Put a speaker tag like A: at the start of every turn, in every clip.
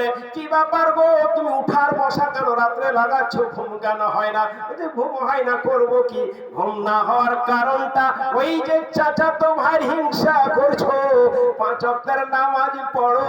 A: বলে, কি ব্যাপার গো? তুমি উঠার বসা কেন রাত্রে লাগাচ্ছ? ঘুম কেন হয় না? যে ঘুম হয় না, করব কি? ঘুম না হওয়ার কারণটা ওই যে চাচা তোমার হিংসা করছ। পাঁচ নামাজ পড়ো।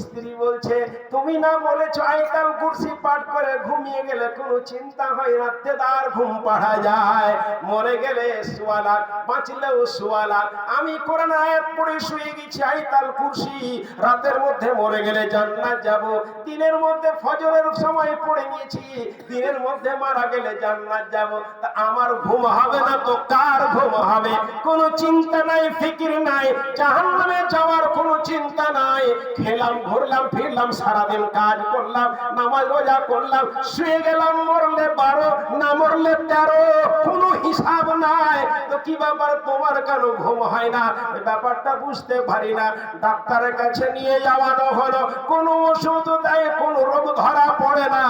A: স্ত্রী বলছে, তুমি না বলেছ আইকাল কুরসি পাঠ করে ঘুমিয়ে গেলে কোনো চিন্তা হয়, রাত্রে তার ঘুম পাড়া যায়। মরে গেলে সোয়ালাক বাঁচলেও সোয়ালাক আমি কোরআন আয়াত পড়ে শুয়ে গেছি আইতাল কুরসি। রাতের মধ্যে মরে গেলে জান্নাত যাব। দিনের মধ্যে ফজরের সময় পড়ে নিয়েছি, দিনের মধ্যে মারা গেলে জান্নাত যাব। তা আমার ঘুম হবে না তো কার ঘুম হবে? কোনো চিন্তা নাই, ফিকির নাই, জাহান্নামে যাওয়ার কোনো চিন্তা নাই। খেলাম, ঘুরলাম, ফিরলাম, সারাদিন কাজ করলাম, নামাজ রোজা করলাম শুয়ে গেলাম মরলে বারো, না মরলে তেরো, কোনো হিসাব নাই। তো কি ব্যাপার? তোমার কেন ঘুম হয় না? ব্যাপারটা বুঝতে পারি না। ডাক্তারের কাছে নিয়ে যাওয়ানো হলো। কোনো ওষুধ দেয়, কোনো রোগ ধরা পড়ে না।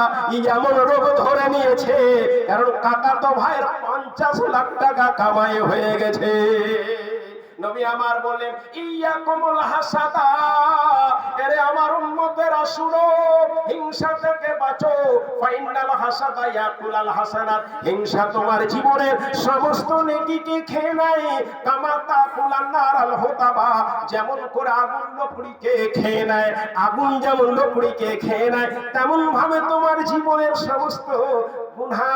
A: এমন রোগ ধরে নিয়েছে। কারণ কাকা তো ভাইয়ের পঞ্চাশ লাখ টাকা কামাই হয়ে গেছে। নবী আমার বলেন ইয়া কমল হাসাদা, এরে আমার উম্মতেরা শুনো, হিংসা থেকে বাঁচো ফাইনাল হাসাদা ইয়াকুলাল হাসানাত, হিংসা তোমার জীবনের সমস্ত নেকিকে খেয়ে নেয়, কামাতা কুলান নারাল হোতাবা, যেমন করে আগুন লকড়িকে খেয়ে নেয়, আগুন যেমন লকড়িকে খেয়ে নেয় তেমন ভাবে তোমার জীবনের সমস্ত গুনা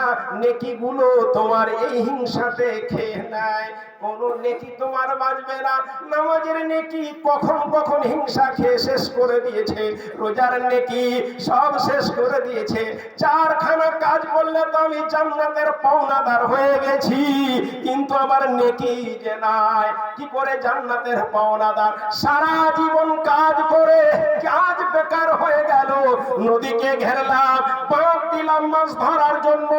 A: নেকি গুলো তোমার এই হিংসাতে খেয়ে নেয়। কোন নেকি তোমার বাঁচবে না। নামাজের নেকি কখন কখন হিংসা খেয়ে শেষ করে দিয়েছে। রোজার নেকি সব শেষ করে দিয়েছে। চারখানা কাজ করলে তো আমি জান্নাতের পাওনাদার হয়ে গেছি। কিন্তু আমার নেকি যে নাই, কি করে জান্নাতের পাওনাদার? সারা জীবন কাজ করে, কাজ বেকার হয়ে গেল। নদীকে ঘেরলাম বাঁধ দিলাম মাছ ধরার জন্য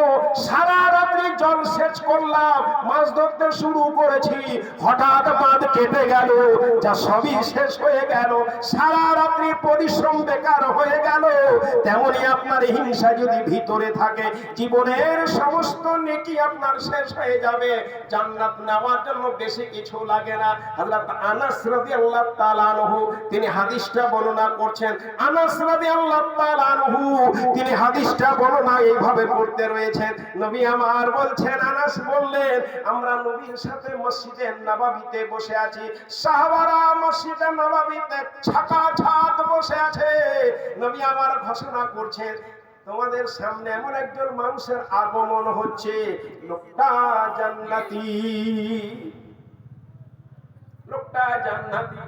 A: সারা রাত্রি জল সেচ করলাম, মাছ ধরতে শুরু করেছি। হঠাৎ বাঁধ কেটে গেল, যা সবই শেষ হয়ে গেল। সারা রাত্রি পরিশ্রম বেকার হয়ে গেল। তেমনি আপনার হিংসা যদি ভিতরে থাকে, জীবনের সমস্ত নেকি আপনার শেষ হয়ে যাবে। জান্নাত নেওয়ার জন্য বেশি কিছু লাগে না। হযরত আনাস রাদিয়াল্লাহু তাআলা আনহু, তিনি হাদিসটা বর্ণনা করছেন। আনাস রাদিয়াল্লাহু তিনি হাদিসটা বর্ণনা এইভাবে করতে রয়েছেন। নবী আমার বলছেন, আনাস বললেন, আমরা নবীর সাথে মসজিদে নববীতে বসে আছি। সাহাবারা মসজিদে নববীতে বসে আছে। নবী আমার ঘোষণা করছেন, তোমাদের সামনে এমন একজন মানুষের আগমন হচ্ছে। লোকটা জান্নাতি। লোকটা জান্নাতি।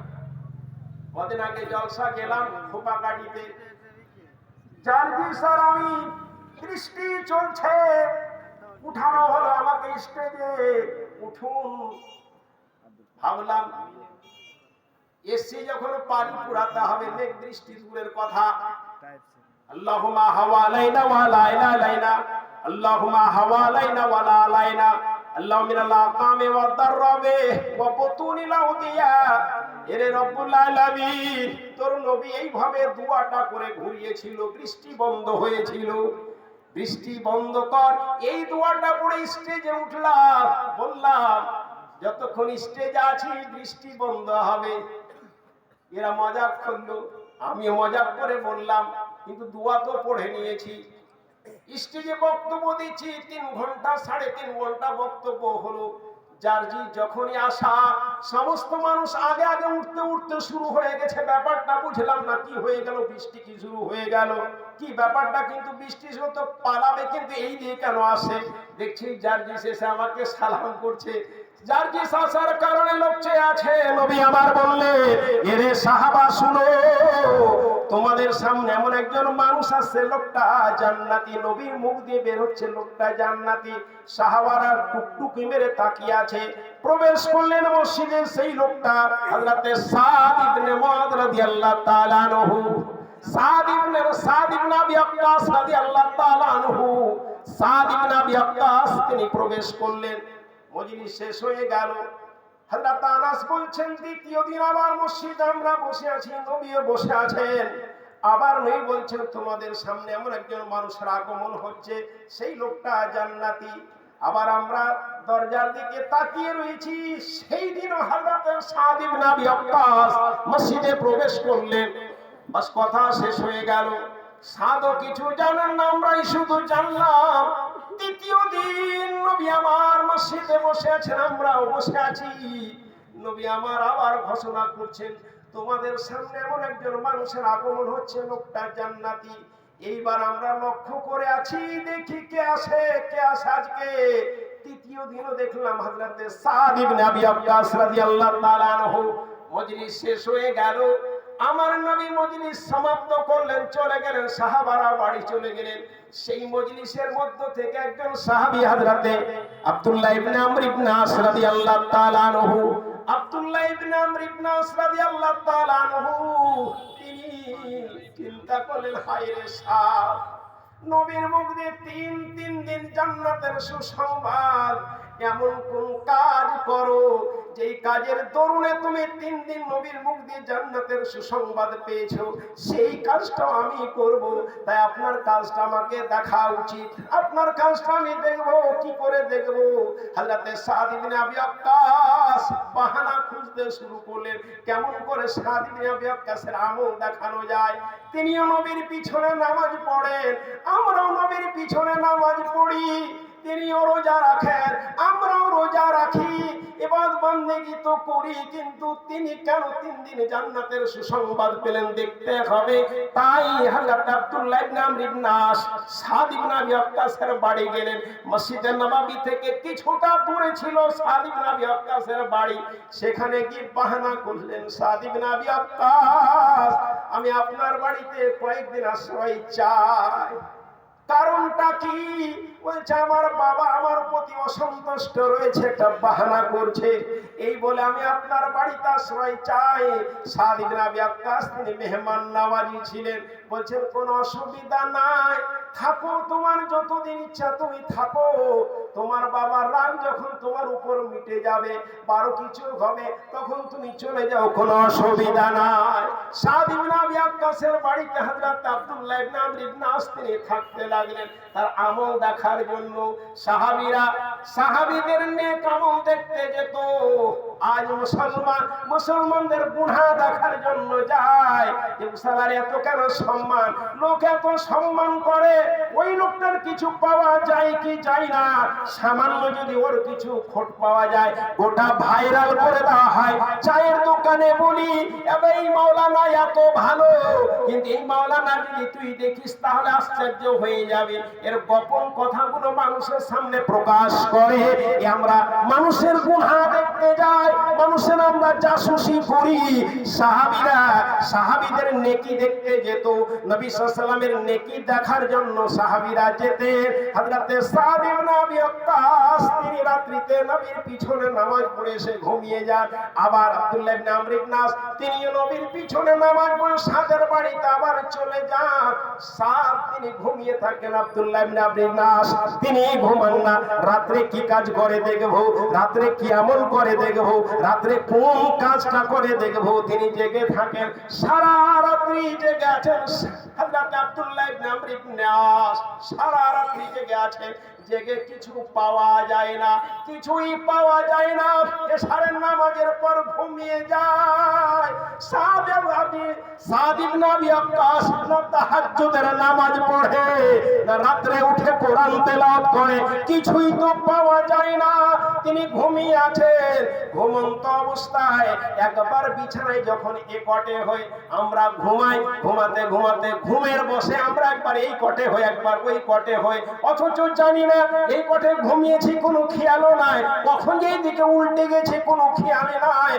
A: কদিন আগে জলসা গেলাম খোপা গাড়িতে জার্জি স্যার, আমি বৃষ্টি চলছে। উঠানো হলো আমাকে স্টেজে। উঠুন। ভাবলাম এসছি যখন পানি পুরাতে হবে, মেঘ বৃষ্টি দূরের কথা। আল্লাহুমা হাওয়ালাইনা ওয়ালা ইলাইনা আল্লাহুমা হাওয়ালাইনা ওয়ালা আলাইনা আল্লাহু মিনাল আকামে ওয়াদ দাররাবে ওয়া বুতুনিল আউদিয়া। এরে রব্বুল আলামিন, তোর নবী এইভাবে দুয়াটা করে ঘুরিয়েছিল, বৃষ্টি বন্ধ হয়েছিল। বৃষ্টি বন্ধ কর, এই দুয়াটা পড়ে স্টেজে উঠলাম, বললাম, যতক্ষণ স্টেজে আছি, বৃষ্টি বন্ধ হবে। এরা মজাক করল আমি মজাক করে বললাম, কিন্তু দুয়া তো পড়ে নিয়েছি। স্টেজে বক্তব্য দিচ্ছি, তিন ঘণ্টা, সাড়ে তিন ঘণ্টা বক্তব্য হলো। জার্জি যখনই আসা, সমস্ত মানুষ আগে আগে উঠতে উঠতে শুরু হয়ে গেছে। ব্যাপারটা বুঝলাম না, কি হয়ে গেল, বৃষ্টি কি শুরু হয়ে গেল? কি ব্যাপারটা? কিন্তু বৃষ্টি তো পালাবে, কিন্তু এই দিয়ে কেন আসে? দেখছি জার্জি শেষে আমাকে সালাম করছে জার্জি আসার কারণে লোক চেয়ে আছে, নবী আমার বললে, এরে সাহাবা, শুনো, তোমাদের সামনে এমন একজন মানুষ লোকটা জান্নাতি, নবীর মুখ দিয়ে বের হচ্ছে, লোকটা জান্নাতি টুকটুকি মেরে তাকিয়ে আছে, প্রবেশ করলেন মসজিদে, সেই লোকটা হযরতে সাদ ইবনে মুআদ রাদিয়াল্লাহু তাআলা আনহু, সাদ ইবনে সাদ ইবনে আবি ওয়াক্কাস রাদিয়াল্লাহু তাআলা আনহু, সাদ ইবনে আবি তিনি প্রবেশ করলেন। মজলিস শেষ হয়ে গেল। হযরত আনাস বলছেন, দ্বিতীয় দিন আবার মসজিদে আমরা বসে আছি, নবীও বসে আছেন। আবার নই বলছেন, তোমাদের সামনে এমন একজন মানুষের আগমন হচ্ছে, সেই লোকটা জান্নাতি। আবার আমরা দরজার দিকে তাকিয়ে রয়েছি, সেই দিন হযরত সাদ ইবনে আবি ওয়াক্কাস মসজিদে প্রবেশ করলেন। বাস কথা শেষ হয়ে গেল। সাধও কিছু জানেন না, আমরাই শুধু জানলাম। দ্বিতীয় দিন নবী আমার মসজিদে বসে আছেন, আমরাও বসে আছি। নবী আমার আবার ঘোষণা করছেন, তোমাদের সামনে এমন একজন মানুষের আগমন হচ্ছে, লোকটা জান্নাতি। এইবার আমরা লক্ষ্য করে আছি, দেখি কে আসে কে আসে আজকে। তৃতীয় দিনও দেখলাম হযরতে সাদ ইবনে আবি আব্বাস রাদিয়াল্লাহু তাআলা আনহু। মজলিস শেষ হয়ে গেল আমার নবী মজলিস সমাপ্ত করলেন, চলে গেলেন, সাহাবারা বাড়ি চলে গেলেন। সেই মজলিসের মধ্য থেকে একজন সাহাবী হযরতে আব্দুল্লাহ ইবনে আমর ইবনে আস রাদিয়াল্লাহু তাআলা আনহু, আব্দুল্লাহ ইবনে আমর ইবনে আস রাদিয়াল্লাহু তাআলা আনহু, তিনি চিন্তা করলেন হায় রে সাহ নবীর মুখ দিয়ে তিন তিন দিন জান্নাতের সুসংবাদ এমন কোন কাজ করো, যেই কাজের দরুনে তুমি তিন দিন নবীর মুখ দিয়ে জান্নাতের সুসংবাদ পেয়েছ, সেই কাজটা আমি করব। তাই আপনার কাজটা আমাকে দেখা উচিত। আপনার কাজটা আমি দেখব, কি করে দেখব? হযরতে সাদ ইবনে আবি আক্কাস বাহানা খুঁজতে শুরু করলেন, কেমন করে সাদ ইবনে আবি আক্কাসের আমল দেখানো যায়? তিনিও নবীর পিছনে নামাজ পড়েন, আমরাও নবীর পিছনে নামাজ পড়ি। তিনিও রোজা রাখেন বন্দেগি তো করি, কিন্তু তিনি কেন তিন দিন জান্নাতের সুসংবাদ পেলেন দেখতে হবে? তাই হযরত আব্দুল্লাহ ইবনে আমর ইবনে আস ওয়াক্কাসের বাড়ি গেলেন। মসজিদে নববী থেকে কিছুটা দূরে ছিল সাদ ইবনে ওয়াক্কাসের বাড়ি। সেখানে গিয়ে বাহানা করলেন, সাদ ইবনে ওয়াক্কাস আমি আপনার বাড়িতে কয়েকদিন আশ্রয় চাই। কারণটা কি? বলছে, আমার বাবা আমার প্রতি অসন্তুষ্ট রয়েছে, একটা বাহানা করছে। এই বলে আমি আপনার বাড়িতে আশ্রয় চাই। সাদিক রাবি আক্কাস, তিনি মেহমান নামাজি ছিলেন। বলছেন, কোনো অসুবিধা নাই। থাকো তোমার যতদিন ইচ্ছা, তুমি থাকো। তোমার বাবার রাগ যখন তোমার উপর মিটে যাবে, বারো কিছু হবে, তখন তুমি চলে যাও, কোনো অসুবিধা নাই। আক্কাসের বাড়িতে হযরত আব্দুল্লাহ তিনি থাকতে লাগলেন। তার আমল দেখার জন্য সাহাবীরা, সাহাবীদের নেক আমল দেখতে যেত। আজ মুসলমান, মুসলমানদের গুনাহ দেখার চায়ের দোকানে বলি এই মাওলানা এত ভালো। কিন্তু এই মাওলানা যদি তুই দেখিস, তাহলে আশ্চর্য হয়ে যাবে। এর গোপন কথাগুলো মানুষের সামনে প্রকাশ করে। আমরা মানুষের গুণা দেখতে যাই। মানুষের আমরা জাসুসি করি। সাহাবীরা সাহাবীদের নেকি দেখতে যেত, নবী সাল্লামের নেকি দেখার জন্য সাহাবীরা যেতেন। হযরতে সাদ ইবনে আবি তিনি রাত্রিতে নবীর পিছনে নামাজ পড়ে ঘুমিয়ে যান। আবার আব্দুল্লাহ ইবনে আমর তিনিও নবীর পিছনে নামাজ পড়ে সাদের বাড়িতে আবার চলে যান। সাদ, তিনি ঘুমিয়ে থাকেন আব্দুল্লাহ ইবনে আমর তিনি ঘুমান না, রাত্রে কি কাজ করে দেখব, রাত্রে কি আমল করে দেখব, রাত্রে কোন কাজটা করে দেখব, তিনি জেগে থাকেন। সারা রাত্রি জেগে আছেন হযরত আব্দুল্লাহ ইবনে আমর ইবনে আস সারা রাত্রি জেগে আছেন। জেগে কিছু পাওয়া যায় না, কিছুই পাওয়া যায় না। এশারের নামাজের পর ঘুমিয়ে যায়। সাদেব আবি, সাদিব নবী না তাহাজ্জুদের নামাজ পড়ে, না রাত্রে উঠে কোরআন তেলাওয়াত করে, কিছুই তো পাওয়া যায় না। তিনি ঘুমিয়ে আছেন। ঘুমন্ত অবস্থায় একবার বিছানায় যখন এ কটে হই, আমরা ঘুমাই, ঘুমাতে ঘুমাতে ঘুমের বসে আমরা একবার এই কটে হই, একবার ওই কটে হই। অথচ জানি না এই পথে ঘুমিয়েছি কোনো খেয়ালও নাই। কখন যে দিকে উল্টে গেছে কোনো খেয়ালে নাই।